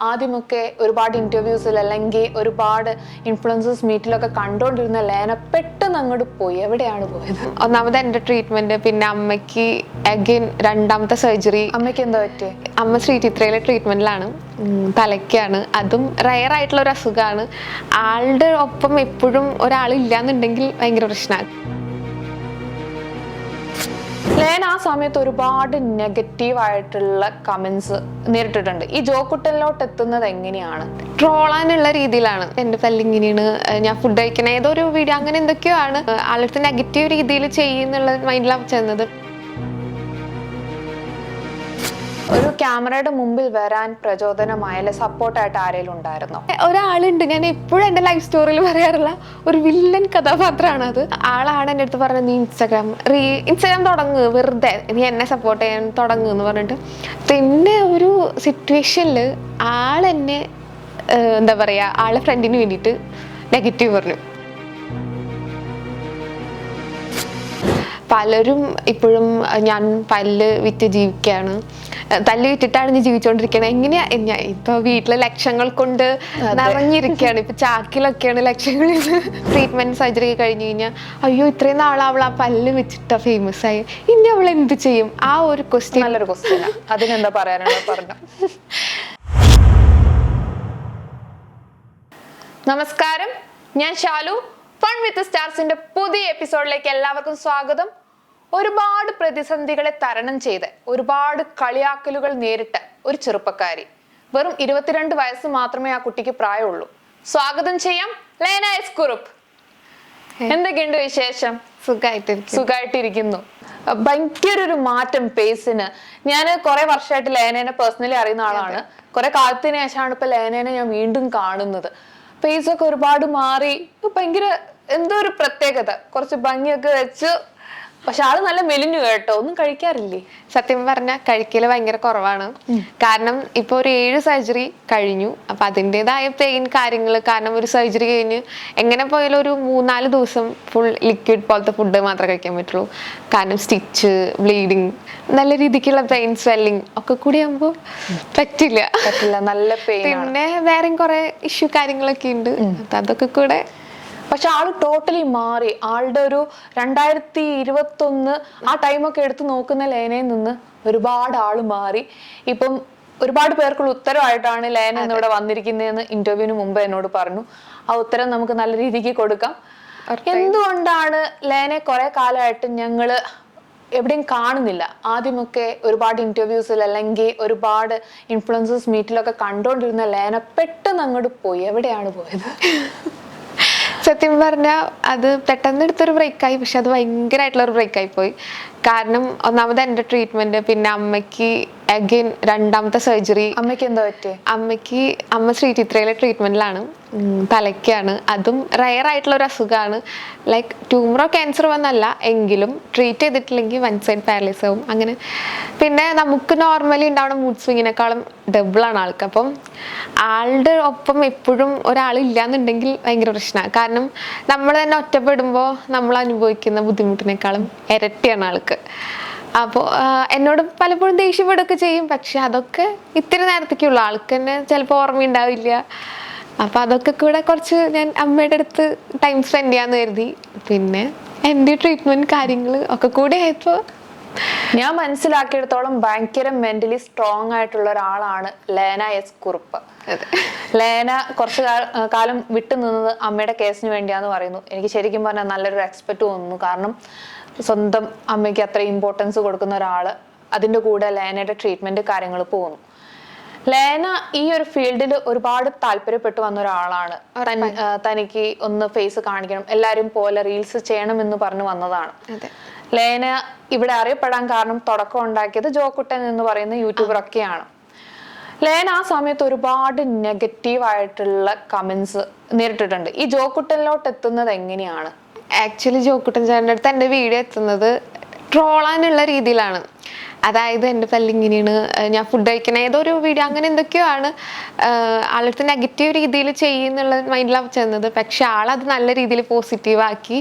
ആദ്യമൊക്കെ ഒരുപാട് ഇന്റർവ്യൂസിൽ അല്ലെങ്കിൽ ഒരുപാട് ഇൻഫ്ലുവൻസേഴ്സ് മീറ്റിലൊക്കെ കണ്ടുകൊണ്ടിരുന്ന ലേന പെട്ടെന്ന് അങ്ങോട്ട് പോയി. എവിടെയാണ് പോയത്? ഒന്നാമത് എന്റെ ട്രീറ്റ്മെന്റ് പിന്നെ അമ്മയ്ക്ക് അഗൈൻ രണ്ടാമത്തെ സർജറി അമ്മയ്ക്ക് എന്താ പറ്റിയേ? അമ്മ ശ്രീ ചിത്രയിലെ ട്രീറ്റ്മെന്റിലാണ് തലയ്ക്കാണ്. അതും റയർ ആയിട്ടുള്ള ഒരു അസുഖമാണ് ആളുടെ ഒപ്പം എപ്പോഴും ഒരാൾ ഇല്ലാന്നുണ്ടെങ്കിൽ ഭയങ്കര പ്രശ്നമാണ് ലേന ആ സമയത്ത് ഒരുപാട് നെഗറ്റീവ് ആയിട്ടുള്ള കമന്റ്സ് നേരിട്ടിട്ടുണ്ട്. ഈ ജോക്കുട്ടനിലോട്ട് എത്തുന്നത് എങ്ങനെയാണ്? ട്രോളാനുള്ള രീതിയിലാണ്. എന്റെ പല്ലിങ്ങനെയാണ് ഞാൻ ഫുഡ് കഴിക്കണ. ഏതോ ഒരു വീഡിയോ അങ്ങനെ എന്തൊക്കെയോ ആണ്. ആളുടെ നെഗറ്റീവ് രീതിയിൽ ചെയ്യുന്നുള്ള മൈൻഡിലാണ് ചെന്നത്. ഒരു ക്യാമറയുടെ മുമ്പിൽ വരാൻ പ്രചോദനമായ സപ്പോർട്ടായിട്ട് ആരെങ്കിലും ഉണ്ടായിരുന്നോ? ഒരാളുണ്ട്. ഞാൻ എപ്പോഴും എന്റെ ലൈഫ് സ്റ്റോറിയിൽ പറയാറുള്ള ഒരു വില്ലൻ കഥാപാത്രമാണ് അത്. ആളാണ് എന്റെ അടുത്ത് പറഞ്ഞത് നീ ഇൻസ്റ്റാഗ്രാം റീ ഇൻസ്റ്റാഗ്രാം തുടങ്ങ് വെറുതെ. നീ എന്നെ സപ്പോർട്ട് ചെയ്യാൻ തുടങ്ങ് എന്ന് പറഞ്ഞിട്ട്. പിന്നെ ഒരു സിറ്റുവേഷനിൽ ആളെന്നെ എന്താ പറയുക ആളെ ഫ്രണ്ടിന് വേണ്ടിയിട്ട് നെഗറ്റീവ് പറഞ്ഞു. പലരും ഇപ്പോഴും ഞാൻ പല്ല് വിറ്റ് ജീവിക്കുകയാണ്. തല്ല് വിറ്റിട്ടാണ് ഞാൻ ജീവിച്ചുകൊണ്ടിരിക്കുന്നത് എങ്ങനെയാ ഞാൻ ഇപ്പൊ വീട്ടിലെ ലക്ഷങ്ങൾ കൊണ്ട് നിറഞ്ഞിരിക്കുകയാണ്. ഇപ്പൊ ചാക്കിലൊക്കെയാണ് ലക്ഷങ്ങളിൽ ട്രീറ്റ്മെന്റ് സർജറി കഴിഞ്ഞു കഴിഞ്ഞാൽ അയ്യോ ഇത്രയും നാൾ അവൾ ആ പല്ല് വെച്ചിട്ടാ ഫേമസ് ആയി. ഇനി അവൾ എന്ത് ചെയ്യും? ആ ഒരു ക്വസ്റ്റ്യൻ നല്ലൊരു ക്വസ്റ്റ്യൻ അതിനെന്താ പറയാനുള്ള പറഞ്ഞു. നമസ്കാരം. ഞാൻ ഷാലു ഫൺ വിത്ത് സ്റ്റാർസിന്റെ പുതിയ എപ്പിസോഡിലേക്ക് എല്ലാവർക്കും സ്വാഗതം. ഒരുപാട് പ്രതിസന്ധികളെ തരണം ചെയ്ത് ഒരുപാട് കളിയാക്കലുകൾ നേരിട്ട ഒരു ചെറുപ്പക്കാരി. വെറും ഇരുപത്തിരണ്ട് വയസ്സ് മാത്രമേ ആ കുട്ടിക്ക് പ്രായമുള്ളൂ. സ്വാഗതം ചെയ്യാം ലൈന എസ് കുറുപ്പ് എന്തൊക്കെയുണ്ട് വിശേഷം? സുഖമായിട്ടിരിക്കും സുഖമായിട്ടിരിക്കുന്നു ഭയങ്കര ഒരു മാറ്റം പേസിന് ഞാൻ കുറെ വർഷമായിട്ട് ലേനേനെ പേഴ്സണലി അറിയുന്ന ആളാണ്. കുറെ കാലത്തിന് ശേഷമാണ് ഇപ്പൊ ലേനേനെ ഞാൻ വീണ്ടും കാണുന്നത്. പേസ് ഒക്കെ ഒരുപാട് മാറി. ഭയങ്കര എന്തോ ഒരു പ്രത്യേകത. കുറച്ച് ഭംഗിയൊക്കെ വെച്ച് പക്ഷെ ആൾ നല്ല മെലിഞ്ഞു കേട്ടോ ഒന്നും കഴിക്കാറില്ലേ? സത്യം പറഞ്ഞാൽ കഴിക്കൽ ഭയങ്കര കുറവാണ്. കാരണം ഇപ്പൊ ഒരു ഏഴ് സർജറി കഴിഞ്ഞു. അപ്പൊ അതിന്റെതായ പെയിൻ കാര്യങ്ങൾ കാരണം ഒരു സർജറി കഴിഞ്ഞ് എങ്ങനെ പോയാലും ഒരു മൂന്നാൽ ദിവസം ഫുൾ ലിക്വിഡ് പോലത്തെ ഫുഡ് മാത്രമേ കഴിക്കാൻ പറ്റുള്ളൂ. കാരണം സ്റ്റിച്ച് ബ്ലീഡിങ് നല്ല രീതിക്കുള്ള പെയിൻ സ്വെല്ലിങ് ഒക്കെ കൂടി ആകുമ്പോൾ പറ്റില്ല. പറ്റില്ല. നല്ല പെയിൻ പിന്നെ വേറെയും കുറെ ഇഷ്യൂ കാര്യങ്ങളൊക്കെ ഉണ്ട്. അതൊക്കെ കൂടെ പക്ഷെ ആൾ ടോട്ടലി മാറി. ആളുടെ ഒരു രണ്ടായിരത്തി ഇരുപത്തി ഒന്ന് ആ ടൈമൊക്കെ എടുത്ത് നോക്കുന്ന ലേനയിൽ നിന്ന് ഒരുപാട് ആൾ മാറി. ഇപ്പം ഒരുപാട് പേർക്കുള്ള ഉത്തരവായിട്ടാണ് ലേന ഇന്നിവിടെ വന്നിരിക്കുന്നതെന്ന് ഇന്റർവ്യൂവിന് മുമ്പ് എന്നോട് പറഞ്ഞു. ആ ഉത്തരം നമുക്ക് നല്ല രീതിക്ക് കൊടുക്കാം. എന്തുകൊണ്ടാണ് ലേനെ കുറെ കാലമായിട്ട് ഞങ്ങൾ എവിടെയും കാണുന്നില്ല? ആദ്യമൊക്കെ ഒരുപാട് ഇന്റർവ്യൂസിൽ അല്ലെങ്കിൽ ഒരുപാട് ഇൻഫ്ലുവൻസേഴ്സ് മീറ്റിലൊക്കെ കണ്ടുകൊണ്ടിരുന്ന ലേന പെട്ടെന്ന് അങ്ങോട്ട് പോയി. എവിടെയാണ് പോയത്? സത്യം പറഞ്ഞാൽ അത് പെട്ടെന്ന് എടുത്തൊരു ബ്രേക്കായി പക്ഷെ അത് ഭയങ്കരമായിട്ടുള്ള ഒരു ബ്രേക്കായി പോയി. കാരണം ഒന്നാമത് എന്റെ ട്രീറ്റ്മെന്റ് പിന്നെ അമ്മയ്ക്ക് അഗൈൻ രണ്ടാമത്തെ സർജറി അമ്മയ്ക്ക് എന്താ പറ്റിയ? അമ്മയ്ക്ക് അമ്മ ശ്രീചിത്രയിലെ ട്രീറ്റ്മെന്റിലാണ് തലയ്ക്കാണ്. അതും റയർ ആയിട്ടുള്ള ഒരു അസുഖമാണ് ലൈക്ക് ട്യൂമറോ ക്യാൻസർ വന്നല്ല എങ്കിലും ട്രീറ്റ് ചെയ്തിട്ടില്ലെങ്കിൽ വൺ സൈഡ് പാരലൈസ് ആവും. അങ്ങനെ പിന്നെ നമുക്ക് നോർമലി ഉണ്ടാവുന്ന മൂഡ് സ്വിങ്ങിനേക്കാളും ഡബിളാണ് ആൾക്ക്. അപ്പം ആളുടെ ഒപ്പം എപ്പോഴും ഒരാൾ ഇല്ലാന്നുണ്ടെങ്കിൽ ഭയങ്കര പ്രശ്നമാണ്. കാരണം നമ്മൾ തന്നെ ഒറ്റപ്പെടുമ്പോൾ നമ്മൾ അനുഭവിക്കുന്ന ബുദ്ധിമുട്ടിനേക്കാളും ഇരട്ടിയാണ് ആൾക്ക്. അപ്പോൾ എന്നോട് പലപ്പോഴും ദേഷ്യപ്പെടുകയൊക്കെ ചെയ്യും. പക്ഷെ അതൊക്കെ ഇത്തിരി നേരത്തേക്കുള്ളൂ. ആൾക്ക് തന്നെ ചിലപ്പോൾ ഓർമ്മയുണ്ടാവില്ല. അപ്പോൾ അതൊക്കെ കൂടെ കുറച്ച് ഞാൻ അമ്മയുടെ അടുത്ത് ടൈം സ്പെൻഡ് ചെയ്യാന്ന് കരുതി. പിന്നെ എന്റെ ട്രീറ്റ്മെന്റ് കാര്യങ്ങൾ ഒക്കെ കൂടെ ആയപ്പോൾ ഞാൻ മനസ്സിലാക്കിയെടുത്തോളം ഭയങ്കര മെന്റലി സ്ട്രോങ് ആയിട്ടുള്ള ഒരാളാണ് ലേന എസ് കുറുപ്പ്. ലേന കുറച്ച് കാലം വിട്ടു നിന്നത് അമ്മയുടെ കേസിന് വേണ്ടിയാന്ന് പറയുന്നു. എനിക്ക് ശരിക്കും പറഞ്ഞാൽ നല്ലൊരു റെസ്പെക്ട് തോന്നുന്നു. കാരണം സ്വന്തം അമ്മയ്ക്ക് അത്ര ഇമ്പോർട്ടൻസ് കൊടുക്കുന്ന ഒരാൾ അതിന്റെ കൂടെ ലേനയുടെ ട്രീറ്റ്മെന്റ് കാര്യങ്ങൾ പോകുന്നു. ലേന ഈ ഒരു ഫീൽഡിൽ ഒരുപാട് താല്പര്യപ്പെട്ടു വന്ന ഒരാളാണ്. തനിക്ക് ഒന്ന് ഫേസ് കാണിക്കണം. എല്ലാരും പോലെ റീൽസ് ചെയ്യണം എന്ന് പറഞ്ഞു വന്നതാണ്. ലേന ഇവിടെ അറിയപ്പെടാൻ കാരണം തുടക്കം ഉണ്ടാക്കിയത് ജോക്കുട്ടൻ എന്ന് പറയുന്ന യൂട്യൂബർ ഒക്കെയാണ്. ലേന ആ സമയത്ത് ഒരുപാട് നെഗറ്റീവ് ആയിട്ടുള്ള കമന്റ്സ് നേരിട്ടിട്ടുണ്ട്. ഈ ജോക്കുട്ടനിലോട്ട് എത്തുന്നത് എങ്ങനെയാണ്? ആക്ച്വലി ജോക്കുട്ടൻ ചേട്ടന്റെ അടുത്ത് എന്റെ വീഡിയോ എത്തുന്നത് ട്രോളാനുള്ള രീതിയിലാണ്. അതായത് എന്റെ പല്ലിങ്ങനെയാണ് ഞാൻ ഫുഡ് കഴിക്കണ. ഏതൊരു വീഡിയോ അങ്ങനെ എന്തൊക്കെയോ ആണ് ആളടുത്ത് നെഗറ്റീവ് രീതിയിൽ ചെയ്യുന്നുള്ള മൈൻഡിലാണ് ചെന്നത്. പക്ഷെ ആളത് നല്ല രീതിയിൽ പോസിറ്റീവാക്കി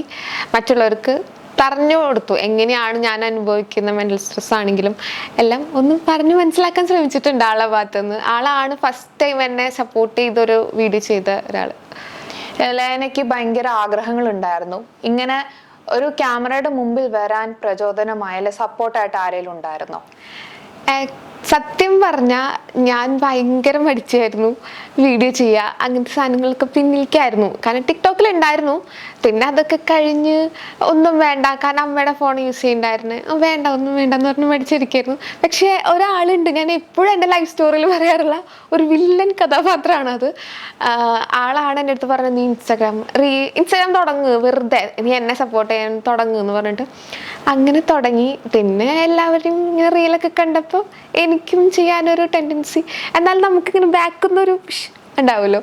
മറ്റുള്ളവർക്ക് പറഞ്ഞു കൊടുത്തു. എങ്ങനെയാണ് ഞാൻ അനുഭവിക്കുന്ന മെന്റൽ സ്ട്രെസ് ആണെങ്കിലും എല്ലാം ഒന്ന് പറഞ്ഞു മനസ്സിലാക്കാൻ ശ്രമിച്ചിട്ടുണ്ട് ആളെ ഭാഗത്തുനിന്ന്. ആളാണ് ഫസ്റ്റ് ടൈം എന്നെ സപ്പോർട്ട് ചെയ്തൊരു വീഡിയോ ചെയ്ത ഒരാൾ ലേനയ്ക്ക് ഭയങ്കര ആഗ്രഹങ്ങളുണ്ടായിരുന്നു. ഇങ്ങനെ ഒരു ക്യാമറയുടെ മുമ്പിൽ വരാൻ പ്രചോദനമായ അല്ലെ സപ്പോർട്ടായിട്ട് ആരെങ്കിലും ഉണ്ടായിരുന്നോ? സത്യം പറഞ്ഞാൽ ഞാൻ ഭയങ്കര മടിച്ചായിരുന്നു. വീഡിയോ ചെയ്യുക അങ്ങനത്തെ സാധനങ്ങളൊക്കെ പിന്നിലേക്കായിരുന്നു കാരണം ടിക്ടോക്കിൽ ഉണ്ടായിരുന്നു പിന്നെ അതൊക്കെ കഴിഞ്ഞ് ഒന്നും വേണ്ട കാരണം അമ്മയുടെ ഫോൺ യൂസ് ചെയ്യണ്ടായിരുന്നു. "ആ, വേണ്ട ഒന്നും വേണ്ട എന്ന് പറഞ്ഞ് മേടിച്ചിരിക്കായിരുന്നു. പക്ഷേ ഒരാളുണ്ട് ഞാൻ എപ്പോഴും എന്റെ ലൈഫ് സ്റ്റോറിയിൽ പറയാറുള്ള ഒരു വില്ലൻ കഥാപാത്രമാണ് അത്. ആളാണ് എന്റെ അടുത്ത് പറഞ്ഞത് നീ ഇൻസ്റ്റാഗ്രാം റീ ഇൻസ്റ്റാഗ്രാം തുടങ്ങ് വെറുതെ നീ എന്നെ സപ്പോർട്ട് ചെയ്യാൻ തുടങ്ങുക എന്ന് പറഞ്ഞിട്ട്. അങ്ങനെ തുടങ്ങി. പിന്നെ എല്ലാവരും ഇങ്ങനെ റീലൊക്കെ കണ്ടപ്പോൾ എനിക്കും ചെയ്യാനൊരു ടെൻഡൻസി എന്നാൽ നമുക്കിങ്ങനെ ബാക്കുന്നൊരു ഉണ്ടാവുമല്ലോ.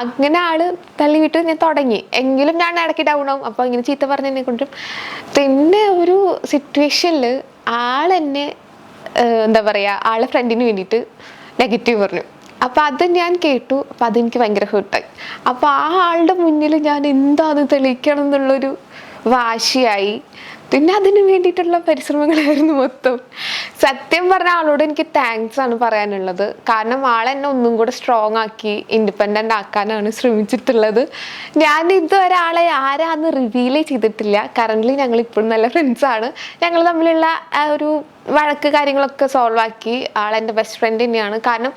അങ്ങനെ ആൾ തള്ളിവിട്ട് ഞാൻ തുടങ്ങി. എങ്കിലും ഞാൻ ഇടയ്ക്ക് ഡൗൺ ആവും. അപ്പോൾ ഇങ്ങനെ ചീത്ത പറഞ്ഞ് കൊണ്ടും. പിന്നെ ഒരു സിറ്റുവേഷനിൽ ആളെന്നെ എന്താ പറയുക ആളെ ഫ്രണ്ടിന് വേണ്ടിയിട്ട് നെഗറ്റീവ് പറഞ്ഞു. അപ്പോൾ അത് ഞാൻ കേട്ടു. അപ്പോൾ അതെനിക്ക് ഭയങ്കര ഹേർട്ടായി അപ്പോൾ ആ ആളുടെ മുന്നിൽ ഞാൻ എന്താന്ന് തെളിയിക്കണം എന്നുള്ളൊരു വാശിയായി. പിന്നെ അതിന് വേണ്ടിയിട്ടുള്ള പരിശ്രമങ്ങളായിരുന്നു മൊത്തം. സത്യം പറഞ്ഞ ആളോട് എനിക്ക് താങ്ക്സ് ആണ് പറയാനുള്ളത്. കാരണം ആളെന്നെ ഒന്നും കൂടെ സ്ട്രോങ് ആക്കി ഇൻഡിപെൻഡന്റ് ആക്കാനാണ് ശ്രമിച്ചിട്ടുള്ളത്. ഞാൻ ഇതുവരെ ആളെ ആരാന്ന് റിവീൽ ചെയ്തിട്ടില്ല. കറന്റ്ലി ഞങ്ങൾ ഇപ്പോഴും നല്ല ഫ്രണ്ട്സാണ് ഞങ്ങൾ തമ്മിലുള്ള ഒരു വഴക്ക് കാര്യങ്ങളൊക്കെ സോൾവ് ആക്കി. ആളെന്റെ ബെസ്റ്റ് ഫ്രണ്ട് തന്നെയാണ്. കാരണം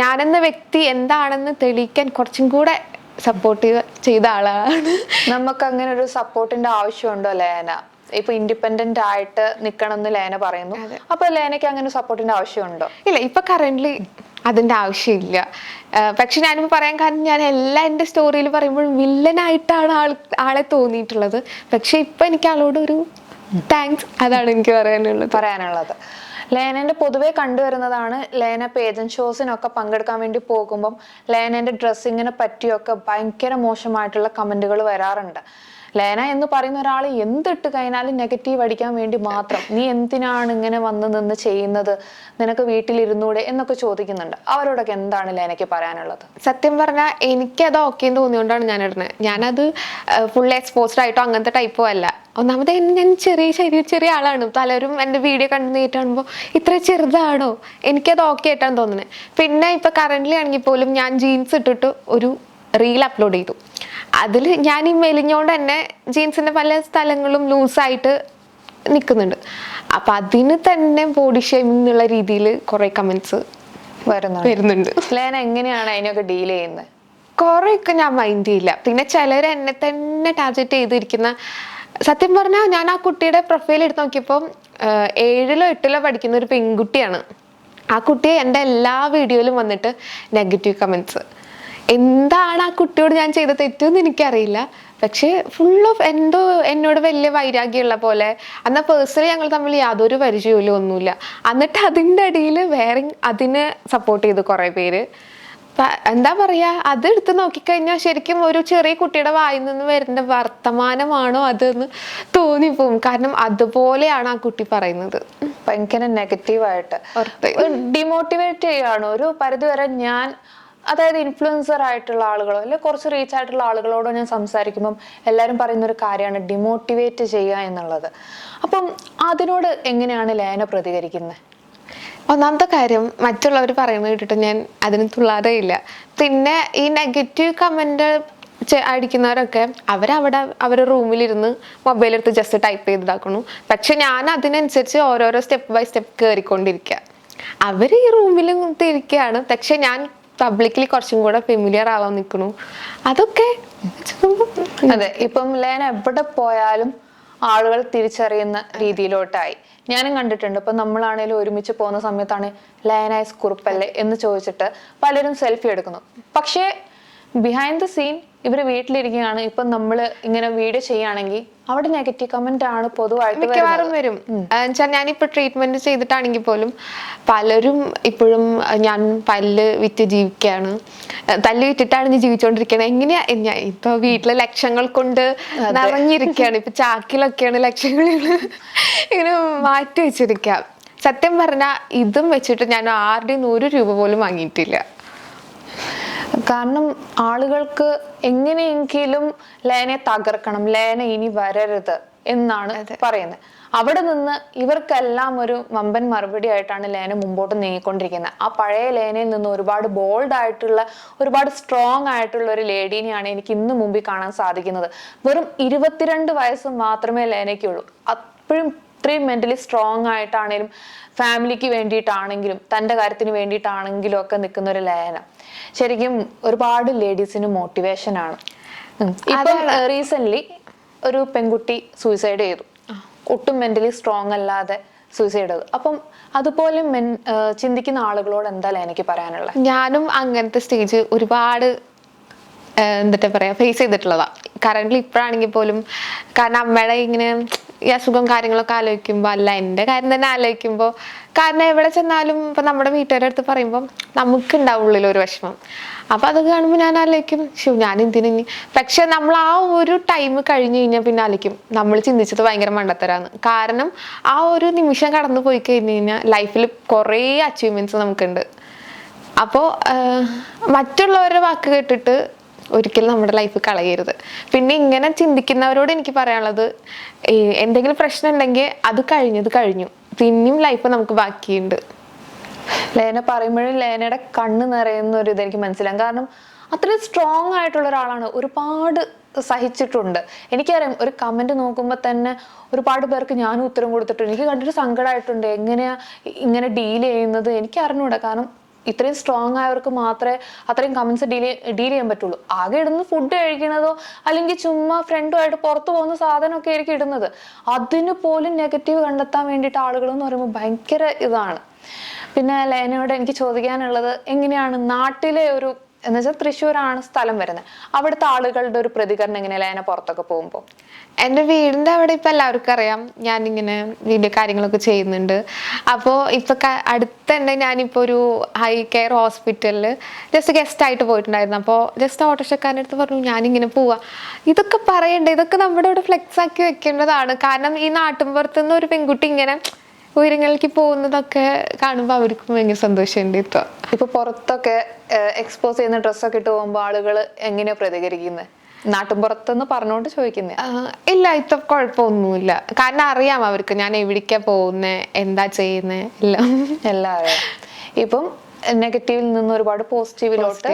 ഞാനെന്ന വ്യക്തി എന്താണെന്ന് തെളിയിക്കാൻ കുറച്ചും കൂടെ സപ്പോർട്ട് ചെയ്ത ആളാണ്. നമുക്ക് അങ്ങനെ ഒരു സപ്പോർട്ടിന്റെ ആവശ്യമുണ്ടോ ലേന ഇപ്പൊ ഇൻഡിപെൻഡന്റ് ആയിട്ട് നിക്കണം എന്ന് ലേന പറയുന്നു അപ്പൊ ലേനയ്ക്ക് അങ്ങനെ സപ്പോർട്ടിന്റെ ആവശ്യമുണ്ടോ? ഇല്ല ഇപ്പൊ കറന്റ് അതിന്റെ ആവശ്യമില്ല. പക്ഷെ ഞാനിപ്പോൾ പറയാൻ കാരണം ഞാൻ എല്ലാ എന്റെ സ്റ്റോറിയിൽ പറയുമ്പോഴും വില്ലനായിട്ടാണ് ആൾ ആളെ തോന്നിയിട്ടുള്ളത്. പക്ഷെ ഇപ്പൊ എനിക്ക് ആളോട് ഒരു താങ്ക്സ് അതാണ് എനിക്ക് പറയാനുള്ളത്. പറയാനുള്ളത്. ലേനന്റെ പൊതുവെ കണ്ടുവരുന്നതാണ് ലേന പേജൻ ഷോസിനൊക്കെ പങ്കെടുക്കാൻ വേണ്ടി പോകുമ്പം ലേനന്റെ ഡ്രസ്സിങ്ങിനെ പറ്റിയൊക്കെ ഭയങ്കര മോശമായിട്ടുള്ള കമന്റുകൾ വരാറുണ്ട്. ലേന എന്ന് പറയുന്ന ഒരാൾ എന്തിട്ട് കഴിഞ്ഞാലും നെഗറ്റീവ് അടിക്കാൻ വേണ്ടി മാത്രം നീ എന്തിനാണ് ഇങ്ങനെ വന്ന് നിന്ന് ചെയ്യുന്നത്? നിനക്ക് വീട്ടിലിരുന്നൂടെ എന്നൊക്കെ ചോദിക്കുന്നുണ്ട്. അവരോടൊക്കെ എന്താണ് ലേനയ്ക്ക് പറയാനുള്ളത്? സത്യം പറഞ്ഞാൽ എനിക്കത് ഓക്കെ എന്ന് തോന്നിയോണ്ടാണ് ഞാൻ ഇടുന്നത് ഞാനത് ഫുൾ എക്സ്പോസ്ഡ് ആയിട്ടോ അങ്ങനത്തെ ടൈപ്പോ അല്ല. ഒന്നാമത് ഞാൻ ചെറിയ ശരീരം ചെറിയ ആളാണ്. പലരും എന്റെ വീഡിയോ കണ്ടു നേരിട്ട് ഇത്ര ചെറുതാണോ? എനിക്കത് ഓക്കെ ആയിട്ടാണ് തോന്നുന്നത്. പിന്നെ ഇപ്പോൾ കറന്റ്ലി ആണെങ്കിൽ പോലും ഞാൻ ജീൻസ് ഇട്ടിട്ട് ഒരു റീൽ അപ്ലോഡ് ചെയ്തു. അതിൽ ഞാൻ ഈ മെലിഞ്ഞോണ്ട് തന്നെ ജീൻസിന്റെ പല സ്ഥലങ്ങളും ലൂസായിട്ട് നിൽക്കുന്നുണ്ട് അപ്പൊ അതിന് തന്നെ ബോഡി ഷേമിംഗ് എന്നുള്ള രീതിയിൽ കുറേ കമന്റ്സ് വരുന്നുണ്ട്. ലേന എങ്ങനെയാണ് അതിനൊക്കെ ഡീൽ ചെയ്യുന്നത് കുറേയൊക്കെ ഞാൻ മൈൻഡ് ചെയ്യില്ല. പിന്നെ ചിലർ എന്നെ തന്നെ ടാർഗറ്റ് ചെയ്തിരിക്കുന്ന സത്യം പറഞ്ഞാൽ ഞാൻ ആ കുട്ടിയുടെ പ്രൊഫൈൽ എടുത്ത് നോക്കിയപ്പോൾ ഏഴിലോ എട്ടിലോ പഠിക്കുന്ന ഒരു പെൺകുട്ടിയാണ്. ആ കുട്ടിയെ എന്റെ എല്ലാ വീഡിയോയിലും വന്നിട്ട് നെഗറ്റീവ് കമൻസ് എന്താണ് ആ കുട്ടിയോട് ഞാൻ ചെയ്ത തെറ്റെന്ന് എനിക്കറിയില്ല. പക്ഷേ ഫുൾ ഓഫ് എന്തോ എന്നോട് വലിയ വൈരാഗ്യമുള്ള പോലെ അന്ന് പേഴ്സണലി ഞങ്ങൾ തമ്മിൽ യാതൊരു പരിചയമില്ല ഒന്നുമില്ല. എന്നിട്ട് അതിന്റെ അടിയിൽ വേറെ അതിനെ സപ്പോർട്ട് ചെയ്തു കുറേ പേര്. എന്താ പറയാ അത് എടുത്ത് നോക്കിക്കഴിഞ്ഞാൽ ശരിക്കും ഒരു ചെറിയ കുട്ടിയുടെ വായിൽ നിന്ന് വരുന്ന വർത്തമാനമാണോ അതെന്ന് തോന്നിപ്പോവും. കാരണം അതുപോലെയാണ് ആ കുട്ടി പറയുന്നത്. ഭയങ്കര നെഗറ്റീവായിട്ട് ഡിമോട്ടിവേറ്റ് ചെയ്യുകയാണോ. ഒരു പരിധിവരെ ഞാൻ അതായത് ഇൻഫ്ലുവൻസർ ആയിട്ടുള്ള ആളുകളോ അല്ലെങ്കിൽ കുറച്ച് റീച്ച് ആയിട്ടുള്ള ആളുകളോടോ ഞാൻ സംസാരിക്കുമ്പം എല്ലാവരും പറയുന്ന ഒരു കാര്യമാണ് ഡിമോട്ടിവേറ്റ് ചെയ്യുക എന്നുള്ളത്. അപ്പം അതിനോട് എങ്ങനെയാണ് ലയന പ്രതികരിക്കുന്നത്? ഒന്നാമത്തെ കാര്യം മറ്റുള്ളവർ പറയുന്നത് കേട്ടിട്ട് ഞാൻ അതിന് തുള്ളാതെ ഇല്ല പിന്നെ ഈ നെഗറ്റീവ് കമന്റ് അടിക്കുന്നവരൊക്കെ അവരവിടെ അവരുടെ റൂമിലിരുന്ന് മൊബൈലെടുത്ത് ജസ്റ്റ് ടൈപ്പ് ചെയ്തിതാക്കണു പക്ഷെ ഞാൻ അതിനനുസരിച്ച് ഓരോരോ സ്റ്റെപ്പ് ബൈ സ്റ്റെപ്പ് കയറിക്കൊണ്ടിരിക്കുക അവർ ഈ റൂമിൽ ഇരിക്കുകയാണ് പക്ഷെ ഞാൻ പബ്ലിക്കലി കുറച്ചും കൂടെ ഫെമിലിയർ ആവാൻ നിൽക്കണു അതൊക്കെ അതെ ഇപ്പം ലേന എവിടെ പോയാലും ആളുകൾ തിരിച്ചറിയുന്ന രീതിയിലോട്ടായി. ഞാനും കണ്ടിട്ടുണ്ട് ഇപ്പൊ നമ്മളാണേലും ഒരുമിച്ച് പോകുന്ന സമയത്താണ് ലേനായസ് കുറുപ്പല്ലേ എന്ന് ചോദിച്ചിട്ട് പലരും സെൽഫി എടുക്കുന്നു. പക്ഷേ ബിഹൈൻഡ് ദ സീൻ ഇവർ വീട്ടിലിരിക്കുകയാണ്. ഇപ്പൊ നമ്മൾ ഇങ്ങനെ വീഡിയോ ചെയ്യുകയാണെങ്കിൽ അവിടെ നെഗറ്റീവ് കമന്റ് ആണ് പൊതുവായിട്ട് മിക്കവാറും. വരും. വെച്ചാൽ ഞാനിപ്പോൾ ട്രീറ്റ്മെന്റ് ചെയ്തിട്ടാണെങ്കിൽ പോലും പലരും ഇപ്പോഴും ഞാൻ പല്ല് വിറ്റ് ജീവിക്കുകയാണ്. തല്ല് വിറ്റിട്ടാണ് ഞാൻ ജീവിച്ചുകൊണ്ടിരിക്കുന്നത് എങ്ങനെയാ ഞാൻ ഇപ്പൊ വീട്ടിലെ ലക്ഷങ്ങൾ കൊണ്ട് നിറഞ്ഞിരിക്കുകയാണ്. ഇപ്പൊ ചാക്കിലൊക്കെയാണ് ലക്ഷങ്ങൾ ഇങ്ങനെ മാറ്റി വെച്ചിരിക്കുക സത്യം പറഞ്ഞാൽ ഇതും വെച്ചിട്ട് ഞാൻ ആരുടെയും നൂറ് രൂപ പോലും വാങ്ങിയിട്ടില്ല. കാരണം ആളുകൾക്ക് എങ്ങനെയെങ്കിലും ലയനെ തകർക്കണം ലയന ഇനി വരരുത് എന്നാണ് പറയുന്നത്. അവിടെ നിന്ന് ഇവർക്കെല്ലാം ഒരു വമ്പൻ മറുപടി ആയിട്ടാണ് ലേന മുമ്പോട്ട് നീങ്ങിക്കൊണ്ടിരിക്കുന്നത്. ആ പഴയ ലേനയിൽ നിന്ന് ഒരുപാട് ബോൾഡ് ആയിട്ടുള്ള ഒരുപാട് സ്ട്രോങ് ആയിട്ടുള്ള ഒരു ലേഡീനെയാണ് എനിക്ക് ഇന്ന് മുമ്പിൽ കാണാൻ സാധിക്കുന്നത്. വെറും ഇരുപത്തിരണ്ട് വയസ്സ് മാത്രമേ ലേനയ്ക്കുള്ളൂ. അപ്പോഴും ഇത്രയും മെന്റലി സ്ട്രോങ് ആയിട്ടാണേലും ഫാമിലിക്ക് വേണ്ടിയിട്ടാണെങ്കിലും തന്റെ കാര്യത്തിന് വേണ്ടിയിട്ടാണെങ്കിലും ഒക്കെ നിൽക്കുന്ന ഒരു ലേന. ശരിക്കും ഒരുപാട് ലേഡീസിന് മോട്ടിവേഷൻ ആണ്. ഇപ്പം റീസെന്റ് ഒരു പെൺകുട്ടി സൂയിസൈഡ് ചെയ്തു. ഒട്ടും മെന്റലി സ്ട്രോങ് അല്ലാതെ സൂയിസൈഡ് ചെയ്തു. അപ്പം അതുപോലെ മെൻ ചിന്തിക്കുന്ന ആളുകളോട് എന്തായാലും എനിക്ക് പറയാനുള്ളത് ഞാനും അങ്ങനത്തെ സ്റ്റേജ് ഒരുപാട് എന്താ പറയാ ഫേസ് ചെയ്തിട്ടുള്ളതാ. കറന്റ് ഇപ്പോഴാണെങ്കിൽ പോലും കാരണം അമ്മയുടെ ഇങ്ങനെ ഈ അസുഖം കാര്യങ്ങളൊക്കെ ആലോചിക്കുമ്പോൾ അല്ല എന്റെ കാര്യം തന്നെ ആലോചിക്കുമ്പോൾ കാരണം എവിടെ ചെന്നാലും ഇപ്പം നമ്മുടെ വീട്ടുകാരുടെ അടുത്ത് പറയുമ്പോൾ നമുക്ക് ഉള്ളിൽ ഒരു വിഷമം. അപ്പം അത് കാണുമ്പോൾ ഞാൻ ആലോചിക്കും ശിവ് ഞാൻ എന്തിനു പക്ഷെ നമ്മൾ ആ ഒരു ടൈം കഴിഞ്ഞ് കഴിഞ്ഞാൽ പിന്നെ ആലോചിക്കും നമ്മൾ ചിന്തിച്ചത് ഭയങ്കര മണ്ടത്തരാന്ന്. കാരണം ആ ഒരു നിമിഷം കടന്നു പോയി കഴിഞ്ഞ് കഴിഞ്ഞാൽ ലൈഫിൽ കുറേ അച്ചീവ്മെന്റ്സ് നമുക്കുണ്ട്. അപ്പോൾ മറ്റുള്ളവരുടെ വാക്ക് കേട്ടിട്ട് ഒരിക്കലും നമ്മുടെ ലൈഫ് കളയരുത്. പിന്നെ ഇങ്ങനെ ചിന്തിക്കുന്നവരോട് എനിക്ക് പറയാനുള്ളത് എന്തെങ്കിലും പ്രശ്നം ഉണ്ടെങ്കിൽ അത് കഴിഞ്ഞത് കഴിഞ്ഞു. പിന്നെയും ലൈഫ് നമുക്ക് ബാക്കിയുണ്ട്. ലേന പറയുമ്പോഴും ലേനയുടെ കണ്ണ് നിറയുന്ന ഒരു ഇത് എനിക്ക് മനസ്സിലാകും കാരണം അത്രയും സ്ട്രോങ് ആയിട്ടുള്ള ഒരാളാണ്. ഒരുപാട് സഹിച്ചിട്ടുണ്ട്. എനിക്കറിയാം ഒരു കമന്റ് നോക്കുമ്പോൾ തന്നെ ഒരുപാട് പേർക്ക് ഞാനും ഉത്തരം കൊടുത്തിട്ടുണ്ട്. എനിക്ക് കണ്ടിട്ട് സങ്കടമായിട്ടുണ്ട് എങ്ങനെയാ ഇങ്ങനെ ഡീൽ ചെയ്യുന്നത്? എനിക്ക് അറിഞ്ഞൂടാ. കാരണം ഇത്രയും സ്ട്രോങ് ആയവർക്ക് മാത്രമേ അത്രയും കമൻസ് ഡീൽ ഡീൽ ചെയ്യാൻ പറ്റുള്ളൂ. ആകെ ഇടുന്ന ഫുഡ് കഴിക്കണതോ അല്ലെങ്കിൽ ചുമ്മാ ഫ്രണ്ടുമായിട്ട് പുറത്തു പോകുന്ന സാധനമൊക്കെ ആയിരിക്കും ഇടുന്നത്. അതിന് പോലും നെഗറ്റീവ് കണ്ടെത്താൻ വേണ്ടിയിട്ട് ആളുകൾ എന്ന് പറയുമ്പോൾ ഭയങ്കര ഇതാണ്. പിന്നെ ലേനയോട് എനിക്ക് ചോദിക്കാനുള്ളത് എങ്ങനെയാണ് നാട്ടിലെ ഒരു എന്ന് വെച്ചാൽ തൃശ്ശൂരാണ് സ്ഥലം വരുന്നത് അവിടുത്തെ ആളുകളുടെ ഒരു പ്രതികരണം എങ്ങനെ എന്നെ പുറത്തൊക്കെ പോകുമ്പോൾ എന്റെ വീടിന്റെ അവിടെ ഇപ്പം എല്ലാവർക്കും അറിയാം. ഞാനിങ്ങനെ വീഡിയോ കാര്യങ്ങളൊക്കെ ചെയ്യുന്നുണ്ട്. അപ്പോൾ ഇപ്പം അടുത്ത് തന്നെ ഞാനിപ്പോൾ ഒരു ഹൈ കെയർ ഹോസ്പിറ്റലിൽ ജസ്റ്റ് ഗസ്റ്റ് ആയിട്ട് പോയിട്ടുണ്ടായിരുന്നു. അപ്പോൾ ജസ്റ്റ് ഓട്ടോറിക്ഷക്കാരന്റെ അടുത്ത് പറഞ്ഞു ഞാനിങ്ങനെ പോവാ. ഇതൊക്കെ പറയണ്ടേ? ഇതൊക്കെ നമ്മുടെ ഇവിടെ ഫ്ലെക്സ് ആക്കി വെക്കേണ്ടതാണ്. കാരണം ഈ നാട്ടിൻപുറത്ത് നിന്ന് ഒരു പെൺകുട്ടി ഇങ്ങനെ ഉയരങ്ങളിലേക്ക് പോകുന്നതൊക്കെ കാണുമ്പോൾ അവർക്കും ഭയങ്കര സന്തോഷമുണ്ട് ഇപ്പൊ. ഇപ്പൊ പുറത്തൊക്കെ എക്സ്പോസ് ചെയ്യുന്ന ഡ്രസ്സൊക്കെ ഇട്ട് പോകുമ്പോൾ ആളുകൾ എങ്ങനെയാ പ്രതികരിക്കുന്നത് നാട്ടിൻ പുറത്തുനിന്ന് പറഞ്ഞുകൊണ്ട് ചോദിക്കുന്നേ. ഇല്ല ഇപ്പൊ കുഴപ്പമൊന്നുമില്ല. കാരണം അറിയാം അവർക്ക് ഞാൻ എവിടേക്കാ പോകുന്നത് എന്താ ചെയ്യുന്നത് എല്ലാം. എല്ലാവരും ഇപ്പം നെഗറ്റീവിൽ നിന്ന് ഒരുപാട് പോസിറ്റീവിലോട്ട്.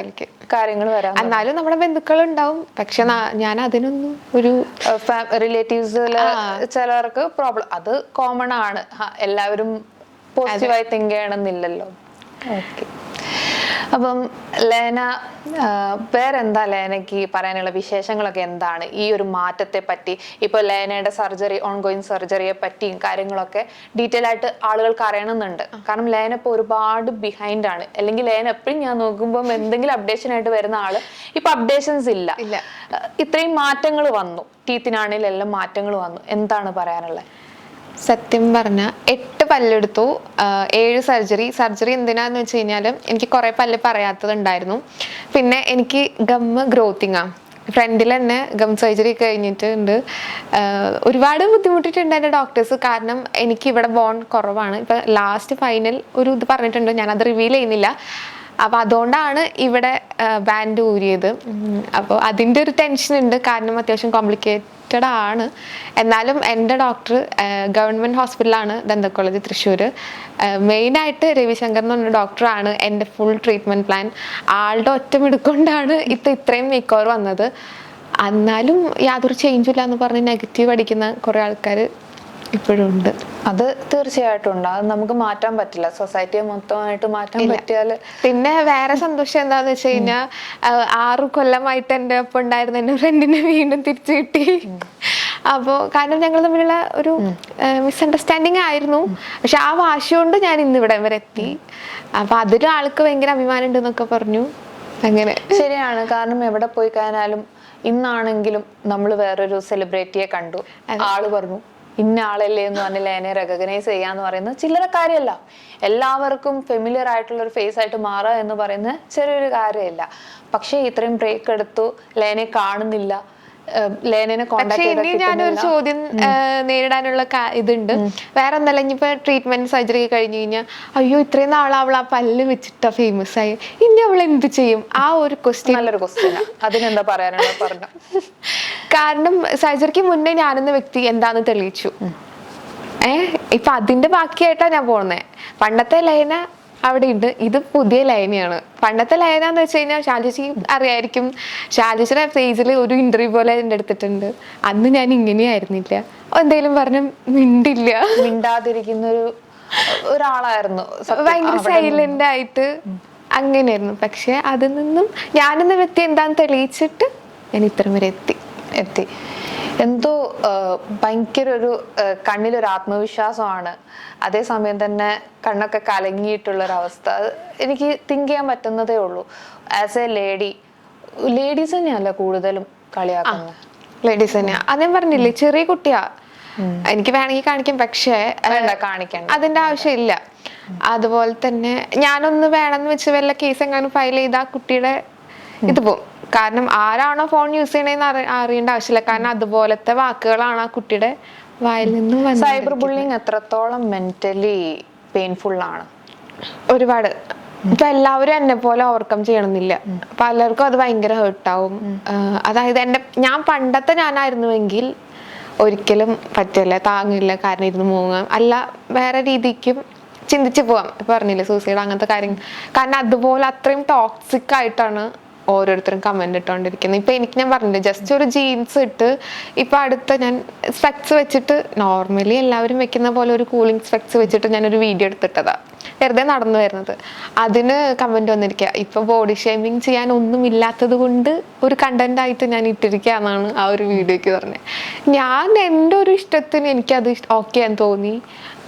കാര്യങ്ങൾ വരാം എന്നാലും നമ്മുടെ ബന്ധുക്കൾ ഉണ്ടാവും പക്ഷെ ഞാൻ അതിനൊന്നും ഒരു റിലേറ്റീവ്സിൽ ചിലർക്ക് പ്രോബ്ലം അത് കോമൺ ആണ്. എല്ലാവരും പോസിറ്റീവായി തിങ്ക് ചെയ്യണമെന്നില്ലല്ലോ. ഓക്കെ അപ്പം ലേന വേറെന്താ ലേനയ്ക്ക് പറയാനുള്ള വിശേഷങ്ങളൊക്കെ എന്താണ്? ഈ ഒരു മാറ്റത്തെ പറ്റി ഇപ്പൊ ലേനയുടെ സർജറി ഓൺഗോയിങ് സർജറിയെ പറ്റിയും കാര്യങ്ങളൊക്കെ ഡീറ്റെയിൽ ആയിട്ട് ആളുകൾക്ക് അറിയണമെന്നുണ്ട്. കാരണം ലേന ഇപ്പോൾ ഒരുപാട് ബിഹൈൻഡ് ആണ്. അല്ലെങ്കിൽ ലേന എപ്പോഴും ഞാൻ നോക്കുമ്പോൾ എന്തെങ്കിലും അപ്ഡേഷൻ ആയിട്ട് വരുന്ന ആൾ ഇപ്പൊ അപ്ഡേഷൻസ് ഇല്ല. ഇത്രയും മാറ്റങ്ങൾ വന്നു. ടീത്തിനാണെങ്കിലും എല്ലാം മാറ്റങ്ങൾ വന്നു. എന്താണ് പറയാനുള്ളത് സത്യം പറഞ്ഞ എട്ട് പല്ലെടുത്തു. ഏഴ് സർജറി. സർജറി എന്തിനാന്ന് വെച്ച് കഴിഞ്ഞാൽ എനിക്ക് കുറേ പല്ല് പറയാത്തതുണ്ടായിരുന്നു. പിന്നെ എനിക്ക് ഗമ്മ് ഗ്രോത്തിങ് ആ. ഫ്രണ്ടിൽ തന്നെ ഗം സർജറി കഴിഞ്ഞിട്ടുണ്ട് ഒരുപാട് ബുദ്ധിമുട്ടിയിട്ടുണ്ട് എന്റെ ഡോക്ടേഴ്സ് കാരണം എനിക്ക് ഇവിടെ ബോൺ കുറവാണ്. ഇപ്പം ലാസ്റ്റ് ഫൈനൽ ഒരു ഇത് പറഞ്ഞിട്ടുണ്ട്. ഞാനത് റിവീൽ ചെയ്യുന്നില്ല. അപ്പോൾ അതുകൊണ്ടാണ് ഇവിടെ ബാൻഡ് ഊരിയത്. അപ്പോൾ അതിന്റെ ഒരു ടെൻഷൻ ഉണ്ട്. കാരണം അത്യാവശ്യം കോംപ്ലിക്കേറ്റഡ് ആണ്. എന്നാലും എന്റെ ഡോക്ടർ ഗവൺമെന്റ് ഹോസ്പിറ്റലാണ് ദന്ത കോളേജ് തൃശ്ശൂർ മെയിനായിട്ട് രവിശങ്കർ എന്ന് പറഞ്ഞ ഡോക്ടറാണ് എന്റെ ഫുൾ ട്രീറ്റ്മെന്റ് പ്ലാൻ ആളുടെ ഒറ്റമെടുക്കൊണ്ടാണ് ഇപ്പം ഇത്രയും മേക്കോർ വന്നത്. എന്നാലും യാതൊരു ചേഞ്ചും ഇല്ല എന്ന് പറഞ്ഞ് നെഗറ്റീവ് അടിക്കുന്ന കുറേ ആൾക്കാർ ഇപ്പോഴും ഉണ്ട്. അത് തീർച്ചയായിട്ടും ഉണ്ട്. അത് നമുക്ക് മാറ്റാൻ പറ്റില്ല. സൊസൈറ്റിയെ മൊത്തമായിട്ട് മാറ്റാൻ പറ്റിയാൽ പിന്നെ വേറെ സന്തോഷം എന്താന്ന് വെച്ച് കഴിഞ്ഞാൽ ആറു കൊല്ലമായിട്ട് എന്റെ ഒപ്പം ഉണ്ടായിരുന്ന എന്റെ ഫ്രണ്ടിനെ വീണ്ടും തിരിച്ചു കിട്ടി. അപ്പോൾ കാരണം ഞങ്ങൾ തമ്മിലുള്ള ഒരു മിസ്അണ്ടർസ്റ്റാൻഡിങ് ആയിരുന്നു. പക്ഷെ ആ വാശി കൊണ്ട് ഞാൻ ഇന്ന് ഇവിടെ വരെ എത്തി. അപ്പൊ അതൊരു ആൾക്ക് ഭയങ്കര അഭിമാനം ഉണ്ട് എന്നൊക്കെ പറഞ്ഞു. അങ്ങനെ. ശരിയാണ്. കാരണം എവിടെ പോയി കഴിഞ്ഞാലും ഇന്നാണെങ്കിലും നമ്മൾ വേറൊരു സെലിബ്രിറ്റിയെ കണ്ടു. ആൾ പറഞ്ഞു. ഇന്ന ആളല്ലേ എന്ന് പറഞ്ഞില്ല എന്നെ റെക്കഗ്നൈസ് ചെയ്യാന്ന് പറയുന്നത് ചില്ലറ കാര്യമല്ല. എല്ലാവർക്കും ഫെമിലിയർ ആയിട്ടുള്ള ഒരു ഫേസ് ആയിട്ട് മാറുക എന്ന് പറയുന്നത് ചെറിയൊരു കാര്യമല്ല. പക്ഷേ ഇത്രയും ബ്രേക്ക് എടുത്തു ലേനെ കാണുന്നില്ല പക്ഷെ ഇനി ഞാനൊരു ചോദ്യം നേരിടാനുള്ള ഇതുണ്ട്. വേറെ ഒന്നല്ല ഇനിയിപ്പോ ട്രീറ്റ്മെന്റ് സർജറി കഴിഞ്ഞു കഴിഞ്ഞാൽ അയ്യോ ഇത്രയും നാൾ അവൾ ആ പല്ല് വെച്ചിട്ടാ ഫേമസ് ആയി. ഇനി അവൾ എന്ത് ചെയ്യും? ആ ഒരു ക്വസ്റ്റ്യൻ നല്ലൊരു ക്വസ്റ്റ്യൻ അതിനെന്താ പറയാനുള്ള പറഞ്ഞു. കാരണം സൈജർക്ക് മുന്നേ ഞാനെന്ന വ്യക്തി എന്താന്ന് തെളിയിച്ചു. ഏ? ഇപ്പൊ അതിന്റെ ബാക്കിയായിട്ടാ ഞാൻ പോണേ. പണ്ടത്തെ ലൈന അവിടെ ഉണ്ട് ഇത് പുതിയ ലൈനയാണ് പണ്ടത്തെ ലൈന എന്ന് വെച്ച് കഴിഞ്ഞാൽ ഷാജിച്ചി അറിയായിരിക്കും. ഷാജിച്ചിയുടെ പേജിൽ ഒരു ഇന്റർവ്യൂ പോലെ എന്റെ എടുത്തിട്ടുണ്ട് അന്ന് ഞാൻ ഇങ്ങനെയായിരുന്നില്ല. എന്തെങ്കിലും പറഞ്ഞ മിണ്ടില്ല. മിണ്ടാതിരിക്കുന്ന ഒരു ഒരാളായിരുന്നു. ഭയങ്കര സൈലന്റ് ആയിട്ട് അങ്ങനെയായിരുന്നു. പക്ഷെ അതിൽ നിന്നും ഞാനെന്ന വ്യക്തി എന്താന്ന് തെളിയിച്ചിട്ട് ഞാൻ ഇത്രയും വരെ എത്തി. എത്തി. എന്തോ ഭയങ്കര ഒരു കണ്ണിലൊരു ആത്മവിശ്വാസമാണ്. അതേസമയം തന്നെ കണ്ണൊക്കെ കലങ്ങിയിട്ടുള്ളൊരവസ്ഥ. ഒരു അവസ്ഥ അത് എനിക്ക് തിങ്ക് ചെയ്യാൻ പറ്റുന്നതേ ഉള്ളൂ. ആസ് എ ലേഡി ലേഡീസ് തന്നെയല്ല കൂടുതലും കളിയാക്കുന്നത്. ലേഡീസ് തന്നെയാ. അത് പറഞ്ഞില്ലേ ചെറിയ കുട്ടിയാ. എനിക്ക് വേണമെങ്കിൽ കാണിക്കാം പക്ഷേ കാണിക്കണം അതിന്റെ ആവശ്യമില്ല. അതുപോലെ തന്നെ ഞാനൊന്ന് വേണമെന്ന് വെച്ച് വല്ല കേസ് എങ്ങാനും ഫയൽ ചെയ്ത ആ കുട്ടിയുടെ ഇത് പോകും കാരണം ആരാണോ ഫോൺ യൂസ് ചെയ്യണേന്ന് അറി- അറിയേണ്ട ആവശ്യമില്ല. കാരണം അതുപോലത്തെ വാക്കുകളാണ് ആ കുട്ടിയുടെ വായിൽ നിന്ന് സൈബർ ബുള്ളിങ് എത്രത്തോളം മെന്റലി പെയിൻഫുൾ ആണ്. ഒരുപാട്. ഇപ്പൊ എല്ലാവരും എന്നെ പോലെ ഓവർകം ചെയ്യണമെന്നില്ല പലർക്കും അത് ഭയങ്കര ഹേർട്ടാവും അതായത് എന്റെ ഞാൻ പണ്ടത്തെ ഞാനായിരുന്നുവെങ്കിൽ ഒരിക്കലും പറ്റില്ല താങ്ങില്ല കാരണം ഇരുന്ന് മൂങ്ങാം. അല്ല വേറെ രീതിക്കും ചിന്തിച്ചു പോവാം. പറഞ്ഞില്ലേ സൂസൈഡ് അങ്ങനത്തെ കാര്യം കാരണം അതുപോലെ അത്രയും ടോക്സിക് ആയിട്ടാണ് ഓരോരുത്തരും കമന്റ് ഇട്ടുകൊണ്ടിരിക്കുന്നത് ഇപ്പൊ എനിക്ക് ഞാൻ പറഞ്ഞില്ലേ ജസ്റ്റ് ഒരു ജീൻസ് ഇട്ട് ഇപ്പൊ അടുത്ത ഞാൻ സ്പെക്സ് വെച്ചിട്ട് നോർമലി എല്ലാവരും വെക്കുന്ന പോലെ ഒരു കൂളിംഗ് സ്പെക്സ് വെച്ചിട്ട് ഞാനൊരു വീഡിയോ എടുത്തിട്ടതാ. വെറുതെ നടന്നു വരുന്നത്. അതിന് കമന്റ് വന്നിരിക്കുക ഇപ്പൊ ബോഡി ഷേമിങ് ചെയ്യാൻ ഒന്നും ഇല്ലാത്തത് കൊണ്ട് ഒരു കണ്ടന്റ് ആയിട്ട് ഞാൻ ഇട്ടിരിക്കുക എന്നാണ് ആ ഒരു വീഡിയോക്ക് പറഞ്ഞത് ഞാൻ എന്റെ ഒരു ഇഷ്ടത്തിന് എനിക്കത് ഓക്കെ എന്ന് തോന്നി.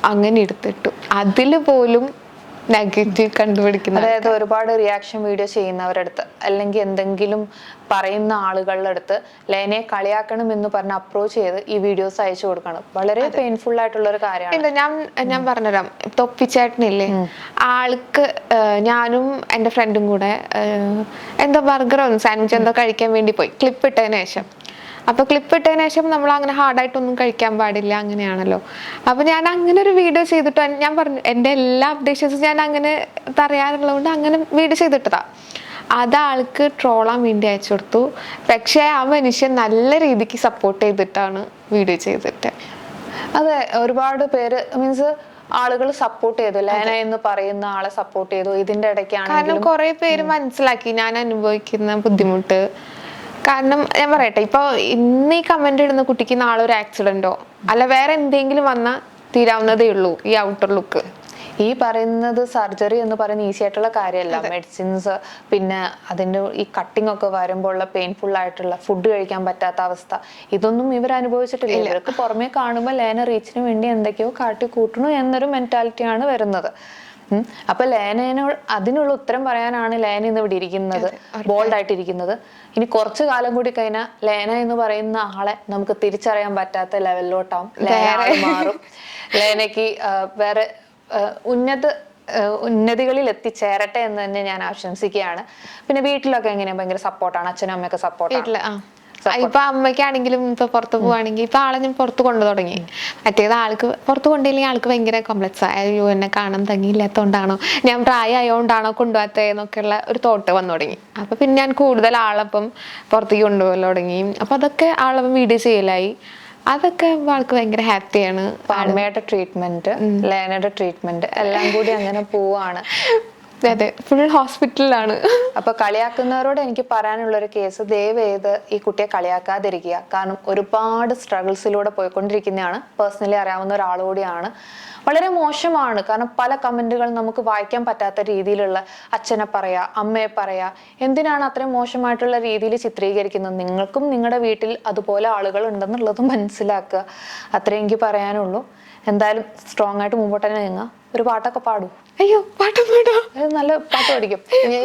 അങ്ങനെ എടുത്തിട്ടു. അതിൽ പോലും നെഗറ്റീവ് കണ്ടുപിടിക്കുന്നത് അതായത് ഒരുപാട് റിയാക്ഷൻ വീഡിയോ ചെയ്യുന്നവരുടെ അടുത്ത് അല്ലെങ്കിൽ എന്തെങ്കിലും പറയുന്ന ആളുകളുടെ അടുത്ത് ലൈനെ കളിയാക്കണം എന്ന് പറഞ്ഞ് അപ്രോച്ച് ചെയ്ത് ഈ വീഡിയോസ് അയച്ചു കൊടുക്കണം. വളരെ പെയിൻഫുൾ ആയിട്ടുള്ള ഒരു കാര്യമാണ്. ഞാൻ ഞാൻ പറഞ്ഞുതരാം. തൊപ്പിച്ചേട്ടനില്ലേ? ആൾക്ക് ഞാനും എന്റെ ഫ്രണ്ടും കൂടെ എന്താ എന്തോ ബർഗറോ സാൻഡ്വിച്ച് എന്തോ കഴിക്കാൻ വേണ്ടി പോയി. ക്ലിപ്പ് ഇട്ടതിന് ശേഷം. അപ്പൊ ക്ലിപ്പ് ഇട്ടതിന് ശേഷം നമ്മൾ അങ്ങനെ ഹാർഡായിട്ടൊന്നും കഴിക്കാൻ പാടില്ല അങ്ങനെയാണല്ലോ. അപ്പോൾ ഞാൻ അങ്ങനെ ഒരു വീഡിയോ ചെയ്തിട്ട് ഞാൻ പറഞ്ഞു എന്റെ എല്ലാ അപ്ഡേഷൻസും ഞാൻ അങ്ങനെ തറയാറുള്ളതുകൊണ്ട് അങ്ങനെ വീഡിയോ ചെയ്തിട്ടതാ. അത് ആൾക്ക് ട്രോളാൻ വേണ്ടി അയച്ചു കൊടുത്തു. പക്ഷേ ആ മനുഷ്യൻ നല്ല രീതിക്ക് സപ്പോർട്ട് ചെയ്തിട്ടാണ് വീഡിയോ ചെയ്തിട്ട്. അതെ ഒരുപാട് പേര് മീൻസ് ആളുകൾ സപ്പോർട്ട് ചെയ്തു ലേന എന്ന് പറയുന്ന ആളെ സപ്പോർട്ട് ചെയ്തു. ഇതിന്റെ ഇടയ്ക്കാണ് കാരണം കുറെ പേര് മനസ്സിലാക്കി. ഞാൻ അനുഭവിക്കുന്ന ബുദ്ധിമുട്ട്. കാരണം ഞാൻ പറയട്ടെ ഇപ്പൊ ഇന്ന് ഈ കമന്റ് ഇടുന്ന കുട്ടിക്ക് നാളെ ഒരു ആക്സിഡന്റോ അല്ല വേറെ എന്തെങ്കിലും വന്നാൽ തീരാവുന്നതേ ഉള്ളൂ ഈ ഔട്ടർ ലുക്ക് ഈ പറയുന്നത് സർജറി എന്ന് പറയുന്ന ഈസി ആയിട്ടുള്ള കാര്യമല്ല. മെഡിസിൻസ് പിന്നെ അതിന്റെ ഈ കട്ടിംഗ് ഒക്കെ വരുമ്പോൾ ഉള്ള പെയിൻഫുൾ ആയിട്ടുള്ള ഫുഡ് കഴിക്കാൻ പറ്റാത്ത അവസ്ഥ. ഇതൊന്നും ഇവർ അനുഭവിച്ചിട്ടില്ല. ഇവർക്ക് പുറമേ കാണുമ്പോൾ ലേന റീച്ചിന് വേണ്ടി എന്തൊക്കെയോ കാട്ടി കൂട്ടണു എന്നൊരു മെന്റാലിറ്റിയാണ് വരുന്നത്. അപ്പൊ ലേനോ അതിനുള്ള ഉത്തരം പറയാനാണ് ലേന ഇന്ന് ഇവിടെ ഇരിക്കുന്നത്. ബോൾഡ് ആയിട്ട് ഇരിക്കുന്നത് ഇനി കുറച്ചു കാലം കൂടി കഴിഞ്ഞാൽ ലേന എന്ന് പറയുന്ന ആളെ നമുക്ക് തിരിച്ചറിയാൻ പറ്റാത്ത ലെവലിലോട്ടാവും. ലേന മാറും. ലേനയ്ക്ക് വേറെ ഉന്നത ഉന്നതികളിൽ എത്തിച്ചേരട്ടെ എന്ന് തന്നെ ഞാൻ ആശംസിക്കുകയാണ്. പിന്നെ വീട്ടിലൊക്കെ എങ്ങനെയാ? ഭയങ്കര സപ്പോർട്ടാണ് അച്ഛനും അമ്മയൊക്കെ ആ. ഇപ്പൊ അമ്മയ്ക്കാണെങ്കിലും ഇപ്പൊ പുറത്ത് പോവാണെങ്കിൽ ഇപ്പൊ ആളെ ഞാൻ പുറത്ത് കൊണ്ടു തുടങ്ങി. മറ്റേത് ആൾക്ക് പുറത്ത് കൊണ്ടില്ലെങ്കിൽ ആൾക്ക് ഭയങ്കര കോംപ്ലക്സ് അയ്യോ എന്നെ കാണാൻ തങ്ങിയില്ലാത്തോണ്ടാണോ? ഞാൻ പ്രായമായോണ്ടാണോ കൊണ്ടുപോകാത്തത് എന്നൊക്കെയുള്ള ഒരു തോട്ട് വന്നു തുടങ്ങി. അപ്പൊ പിന്നെ ഞാൻ കൂടുതൽ ആളപ്പം പുറത്തേക്ക് കൊണ്ടുപോകാൻ തുടങ്ങി. അപ്പൊ അതൊക്കെ ആളപ്പം വീഡിയോ ചെയ്യലായി. അതൊക്കെ ആൾക്ക് ഭയങ്കര ഹാപ്പിയാണ് അമ്മയുടെ ട്രീറ്റ്മെന്റ് ലേനയുടെ ട്രീറ്റ്മെന്റ് എല്ലാം കൂടി അങ്ങനെ പോവാണ്. അതെ ഫുൾ ഹോസ്പിറ്റലിലാണ് അപ്പൊ കളിയാക്കുന്നവരോട് എനിക്ക് പറയാനുള്ള ഒരു കേസ് ദയവേത് ഈ കുട്ടിയെ കളിയാക്കാതിരിക്കുക. കാരണം ഒരുപാട് സ്ട്രഗിൾസിലൂടെ പോയിക്കൊണ്ടിരിക്കുന്നതാണ് പേഴ്സണലി അറിയാവുന്ന ഒരാൾ കൂടിയാണ്. വളരെ മോശമാണ്. കാരണം പല കമന്റുകൾ നമുക്ക് വായിക്കാൻ പറ്റാത്ത രീതിയിലുള്ള അച്ഛനെ പറയാ അമ്മയെ പറയാ. എന്തിനാണ് അത്രയും മോശമായിട്ടുള്ള രീതിയിൽ ചിത്രീകരിക്കുന്നത്? നിങ്ങൾക്കും നിങ്ങളുടെ വീട്ടിൽ അതുപോലെ ആളുകൾ ഉണ്ടെന്നുള്ളത് മനസ്സിലാക്കുക. അത്രേ എനിക്ക് പറയാനുള്ളൂ. എന്തായാലും സ്ട്രോങ് ആയിട്ട് മുമ്പോട്ട് തന്നെ നീങ്ങുക ഒരു പാട്ടൊക്കെ പാടൂ. അയ്യോ പാട്ടും പാടോ. നല്ല പാട്ട് പഠിക്കും.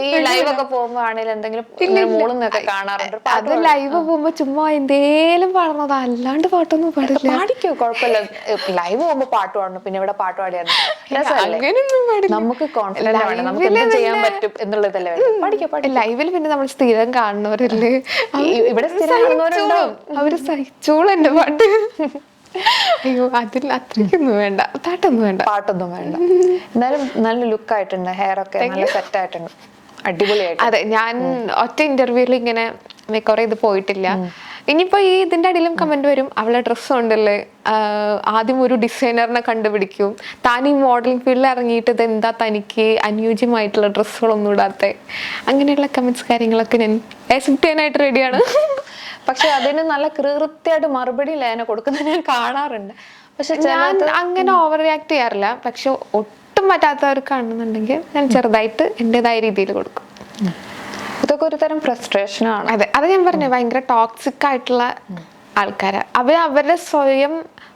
ഈ ലൈവ് ഒക്കെ പോകുമ്പോ ആണെങ്കിലും എന്തെങ്കിലും മോളും മൂളുന്നൊക്കെ കാണാറുണ്ട്. അത് ലൈവ് പോകുമ്പോ ചുമ്മാ എന്തേലും പാടുന്നത് അല്ലാണ്ട് പാട്ടൊന്നും പാടില്ല. പാടിക്കോ കുഴപ്പമില്ല. ലൈവ് പോകുമ്പോ പാട്ട് പാടണം. പിന്നെ ഇവിടെ പാട്ട് പാടില്ല. നമുക്ക് കോൺഫിഡന്റ് ആണ്. നമുക്ക് എന്തും ചെയ്യാൻ പറ്റും എന്നുള്ളതല്ലേ പാടിക്കോ പഠിക്കോ പഠിക്കോ ലൈവിൽ പിന്നെ നമ്മൾ സ്ഥിരം കാണുന്നവരല്ലേ. ഇവിടെ സ്ഥിരം കാണുന്നവരുണ്ടാവും. അവർ സഹിച്ചോളൂ എന്റെ പാട്ട്. അയ്യോ അതിൽ അത്രയ്ക്കൊന്നും വേണ്ട. പാട്ടൊന്നും വേണ്ട. പാട്ടൊന്നും വേണ്ട. എന്നാലും നല്ല ലുക്ക് ആയിട്ടുണ്ട് ഹെയർ ഒക്കെ നല്ല സെറ്റ് ആയിട്ടുണ്ട് അടിപൊളിയായിട്ട്. അതെ ഞാൻ ഒറ്റ ഇന്റർവ്യൂവിൽ ഇങ്ങനെ കുറെ ഇത് പോയിട്ടില്ല. ഇനിയിപ്പോ ഈ ഇതിന്റെ അടിയിലും കമന്റ് വരും. അവളെ ഡ്രസ്സ് ഉണ്ടല്ലേ? ആദ്യം ഒരു ഡിസൈനറിനെ കണ്ടുപിടിക്കും. താൻ ഈ മോഡലിംഗ് ഫീൽഡിൽ ഇറങ്ങിയിട്ട് ഇത് എന്താ തനിക്ക് അനുയോജ്യമായിട്ടുള്ള ഡ്രസ്സുകളൊന്നും ഇടാത്ത? അങ്ങനെയുള്ള കമന്റ്സ് കാര്യങ്ങളൊക്കെ ഞാൻ ആക്സെപ്റ്റ് ചെയ്യാനായിട്ട് റെഡിയാണ് പക്ഷെ അതിന് നല്ല കൃത്യമായിട്ട് മറുപടി ലേന കൊടുക്കുന്നത് ഞാൻ കാണാറുണ്ട്. പക്ഷെ ഞാൻ അങ്ങനെ ഓവർ റിയാക്ട് ചെയ്യാറില്ല. പക്ഷെ ഒട്ടും പറ്റാത്തവർക്കാണെന്നുണ്ടെങ്കിൽ ഞാൻ ചെറുതായിട്ട് എന്റെതായ രീതിയിൽ കൊടുക്കും. ഇതൊക്കെ ഒരു തരം ഫ്രസ്ട്രേഷനാണ് അതെ അത് ഞാൻ പറഞ്ഞു ഭയങ്കര ടോക്സിക് ആയിട്ടുള്ള ആൾക്കാരാ. അവർ അവരുടെ സ്വയം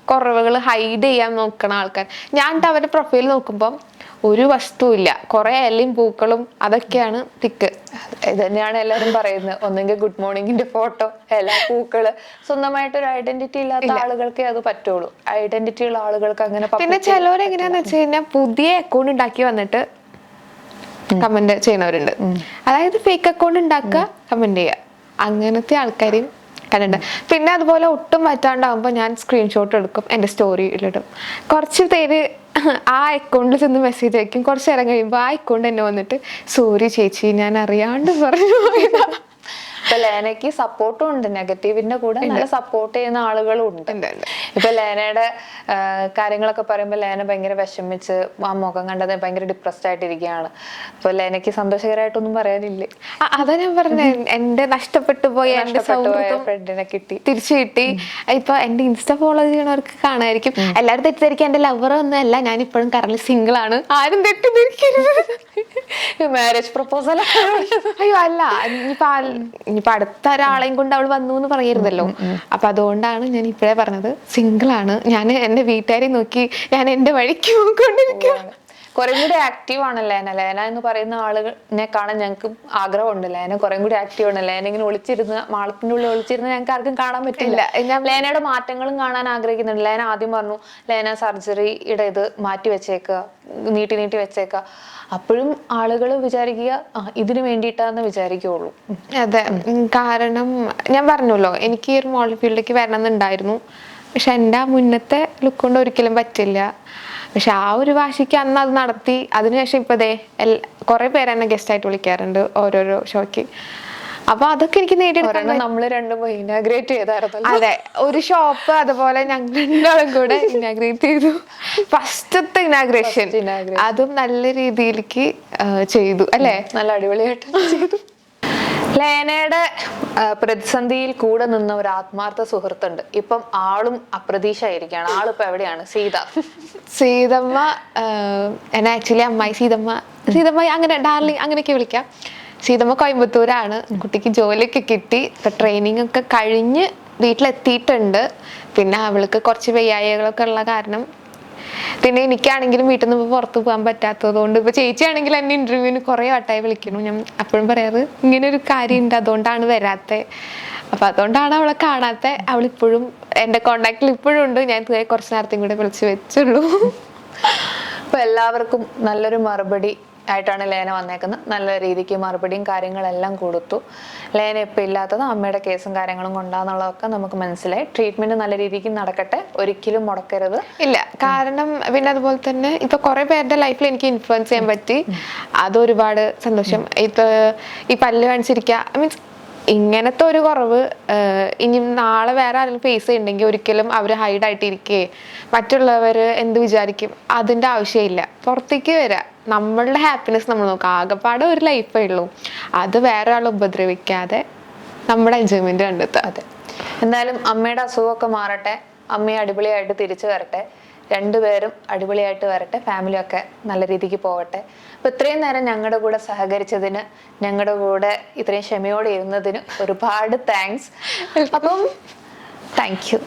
കുറവുകൾ ഹൈഡ് ചെയ്യാൻ നോക്കണ ആൾക്കാർ ഞാൻ അവരുടെ പ്രൊഫൈൽ നോക്കുമ്പോൾ ഒരു വസ്തുവില്ല കുറെ ഇലയും പൂക്കളും അതൊക്കെയാണ് തിക്ക് ഇത് തന്നെയാണ് എല്ലാവരും പറയുന്നത്. ഒന്നെങ്കിൽ ഗുഡ് മോർണിംഗിന്റെ ഫോട്ടോ എല്ലാ പൂക്കൾ. സ്വന്തമായിട്ട് ഒരു ഐഡന്റിറ്റി ഇല്ലാത്ത ആളുകൾക്കേ അത് പറ്റുള്ളൂ. ഐഡന്റിറ്റി ഉള്ള ആളുകൾക്ക് അങ്ങനെ പിന്നെ ചിലവരെങ്ങനെയാന്ന് വെച്ച് കഴിഞ്ഞാൽ പുതിയ അക്കൗണ്ട് ഉണ്ടാക്കി വന്നിട്ട് കമന്റ് ചെയ്യണവരുണ്ട് അതായത് ഫേക്ക് അക്കൗണ്ട് ഉണ്ടാക്കുക കമന്റ് ചെയ്യുക. അങ്ങനത്തെ ആൾക്കാരെയും കണ്ടിട്ടുണ്ട്. പിന്നെ അതുപോലെ ഒട്ടും പറ്റാണ്ടാകുമ്പോൾ ഞാൻ സ്ക്രീൻഷോട്ട് എടുക്കും എന്റെ സ്റ്റോറിയിലിടും കുറച്ച് പേര് ആ അക്കൗണ്ടിൽ ചെന്ന് മെസ്സേജ് അയക്കും. കുറച്ച് നേരം കഴിയുമ്പോൾ ആ അക്കൗണ്ട് എന്നെ വന്നിട്ട് സോറി ചേച്ചി ഞാൻ അറിയാണ്ട് പറഞ്ഞു പോയതാ." ഇപ്പൊ ലേനയ്ക്ക് സപ്പോർട്ടും ഉണ്ട്. നെഗറ്റീവിന്റെ കൂടെ നല്ല സപ്പോർട്ട് ചെയ്യുന്ന ആളുകളും ഉണ്ട്. ഇപ്പൊ ലേനയുടെ കാര്യങ്ങളൊക്കെ പറയുമ്പോൾ ലേന ഭയങ്കര വിഷമിച്ച് ആ മുഖം കണ്ടത് ഭയങ്കര ഡിപ്രസ്ഡ് ആയിട്ടിരിക്കുകയാണ്. അപ്പൊ ലേനയ്ക്ക് സന്തോഷകരമായിട്ടൊന്നും പറയാനില്ലേ? അതാ ഞാൻ പറഞ്ഞ. എന്റെ നഷ്ടപ്പെട്ടു പോയ എന്റെ ഫ്രണ്ടിനെ കിട്ടി. തിരിച്ചു കിട്ടി. ഇപ്പൊ എന്റെ ഇൻസ്റ്റ ഫോളോ ചെയ്യണവർക്ക് കാണായിരിക്കും. എല്ലാവരും തെറ്റിദ്ധരിക്കുക എന്റെ ലവർ ഒന്നും അല്ല ഞാൻ ഇപ്പോഴും കറന്റ് സിംഗിൾ ആണ്. ആരും തെറ്റിദ്ധരിക്കരുത്. മാരേജ് പ്രപ്പോസൽ അയ്യോ അല്ല. ഇനിയിപ്പൊ ആൾ- ഇനിയിപ്പൊ അടുത്ത ഒരാളെയും കൊണ്ട് അവൾ വന്നു എന്ന് പറയരുതല്ലോ. അപ്പൊ അതുകൊണ്ടാണ് ഞാൻ ഇപ്പോഴേ പറഞ്ഞത് സിംഗിൾ ആണ്. ഞാൻ എന്റെ വീട്ടുകാരെ നോക്കി ഞാൻ എന്റെ വഴിക്ക് പോയിക്കൊണ്ടിരിക്കുക കുറെ കൂടി ആക്റ്റീവ് ആണ് ലേന. ലേന എന്ന് പറയുന്ന ആളുകളെ കാണാൻ ഞങ്ങൾക്ക് ആഗ്രഹമുണ്ട് ലേന. കുറേ കൂടി ആക്റ്റീവ് ആണ്. ലേന ഇങ്ങനെ ഒളിച്ചിരുന്ന് മാളത്തിന്റെ ഉള്ളിൽ ഒളിച്ചിരുന്ന് ഞങ്ങൾക്ക് ആർക്കും കാണാൻ പറ്റില്ല. ലേനയുടെ മാറ്റങ്ങളും കാണാൻ ആഗ്രഹിക്കുന്നുണ്ട്. ലേന ആദ്യം പറഞ്ഞു ലേന സർജറിയുടെ ഇത് മാറ്റി വെച്ചേക്കുക നീട്ടി നീട്ടി വെച്ചേക്കുക അപ്പോഴും ആളുകൾ വിചാരിക്കുക ഇതിനു വേണ്ടിയിട്ടാന്ന് വിചാരിക്കുള്ളൂ. അതെ. കാരണം ഞാൻ പറഞ്ഞല്ലോ എനിക്ക് ഈ ഒരു മോഡൽ ഫീൽഡിലേക്ക് വരണം എന്നുണ്ടായിരുന്നു പക്ഷെ എന്റെ ആ മുന്നത്തെ ലുക്ക് കൊണ്ട് ഒരിക്കലും പറ്റില്ല. പക്ഷെ ആ ഒരു വാശിക്ക് അന്ന് അത് നടത്തി. അതിനുശേഷം ഇപ്പൊ ദേ കുറെ പേര് എന്നെ ഗസ്റ്റ് ആയിട്ട് വിളിക്കാറുണ്ട് ഓരോരോ ഷോയ്ക്ക് അപ്പൊ അതൊക്കെ എനിക്ക് നേടിയെടുക്കാൻ നമ്മൾ നമ്മൾ രണ്ടും ഇനാഗ്രേറ്റ് ചെയ്തായിരുന്നു അതെ ഒരു ഷോപ്പ് അതുപോലെ ഞങ്ങൾ രണ്ടാളും കൂടെ ഇനാഗ്രേറ്റ് ചെയ്തു. ഫസ്റ്റത്തെ ഇനാഗ്രേഷൻ അതും നല്ല രീതിയിലേക്ക് ചെയ്തു അല്ലേ? നല്ല അടിപൊളിയായിട്ട് ചെയ്തു. ലേനയുടെ പ്രതിസന്ധിയിൽ കൂടെ നിന്ന ഒരു ആത്മാർത്ഥ സുഹൃത്തുണ്ട്. ഇപ്പം ആളും അപ്രതീക്ഷയായിരിക്കാണ് ആളിപ്പോ എവിടെയാണ്? സീത. സീതമ്മ എന്നെ ആക്ച്വലി അമ്മായി സീതമ്മ സീതമ്മ അങ്ങനെ ഡാർലിംഗ് അങ്ങനെയൊക്കെ വിളിക്കാം. സീതമ്മ കോയമ്പത്തൂരാണ്. കുട്ടിക്ക് ജോലിയൊക്കെ കിട്ടി. ഇപ്പൊ ട്രെയിനിങ് ഒക്കെ കഴിഞ്ഞ് വീട്ടിലെത്തിയിട്ടുണ്ട്. പിന്നെ അവൾക്ക് കുറച്ച് വയ്യായകളൊക്കെ ഉള്ള കാരണം പിന്നെ എനിക്കാണെങ്കിലും വീട്ടിൽ നിന്ന് പുറത്ത് പോകാൻ പറ്റാത്തത് കൊണ്ട് ഇപ്പൊ ചേച്ചിയാണെങ്കിൽ എന്നെ ഇന്റർവ്യൂവിന് കുറെ വട്ടായി വിളിക്കുന്നു. ഞാൻ അപ്പോഴും പറയാറ് ഇങ്ങനെ ഒരു കാര്യം ഉണ്ട് അതുകൊണ്ടാണ് വരാത്തത് അപ്പൊ അതുകൊണ്ടാണ് അവളെ കാണാത്ത. അവളിപ്പോഴും എന്റെ കോണ്ടാക്റ്റിൽ ഇപ്പോഴും ഉണ്ട്. ഞാൻ കുറച്ച് നേരത്തെയും കൂടെ വിളിച്ചു വെച്ചുള്ളൂ. അപ്പൊ എല്ലാവർക്കും നല്ലൊരു മറുപടി ആയിട്ടാണ് ലേന വന്നേക്കുന്നത്. നല്ല രീതിക്ക് മറുപടിയും കാര്യങ്ങളെല്ലാം കൊടുത്തു. ലേന ഇപ്പം ഇല്ലാത്തത് അമ്മയുടെ കേസും കാര്യങ്ങളും കൊണ്ടാന്നുള്ളതൊക്കെ നമുക്ക് മനസ്സിലായി. ട്രീറ്റ്മെന്റ് നല്ല രീതിക്ക് നടക്കട്ടെ. ഒരിക്കലും മുടക്കരുത്. ഇല്ല. കാരണം പിന്നെ അതുപോലെ തന്നെ ഇപ്പൊ കുറെ പേരുടെ ലൈഫിൽ എനിക്ക് ഇൻഫ്ലുവൻസ് ചെയ്യാൻ പറ്റി. അതൊരുപാട് സന്തോഷം. ഇപ്പൊ ഈ പല്ല് കാണിച്ചിരിക്കുക മീൻസ് ഇങ്ങനത്തെ ഒരു കുറവ് ഇനി നാളെ വേറെ ആരെങ്കിലും ഫേസ് ചെയ്യുന്നുണ്ടെങ്കിൽ ഒരിക്കലും അവർ ഹൈഡ് ആയിട്ടിരിക്കേ. മറ്റുള്ളവർ എന്ത് വിചാരിക്കും? അതിന്റെ ആവശ്യമില്ല. പുറത്തേക്ക് വരാം. നമ്മളുടെ ഹാപ്പിനെസ് നമ്മൾ നോക്കുക ആകെപ്പാടെ ഒരു ലൈഫേ ഉള്ളൂ. അത് വേറെ ആൾ ഉപദ്രവിക്കാതെ നമ്മുടെ എൻജോയ്മെന്റ് കണ്ടെത്തുക അതെ എന്തായാലും അമ്മയുടെ അസുഖമൊക്കെ മാറട്ടെ. അമ്മയെ അടിപൊളിയായിട്ട് തിരിച്ചു വരട്ടെ. രണ്ടുപേരും അടിപൊളിയായിട്ട് വരട്ടെ. ഫാമിലിയൊക്കെ നല്ല രീതിക്ക് പോകട്ടെ. അപ്പൊ ഇത്രയും നേരം ഞങ്ങളുടെ കൂടെ സഹകരിച്ചതിന് ഞങ്ങളുടെ കൂടെ ഇത്രയും ക്ഷമയോടെ ഇരുന്നതിന് ഒരുപാട് താങ്ക്സ് അപ്പം താങ്ക് യു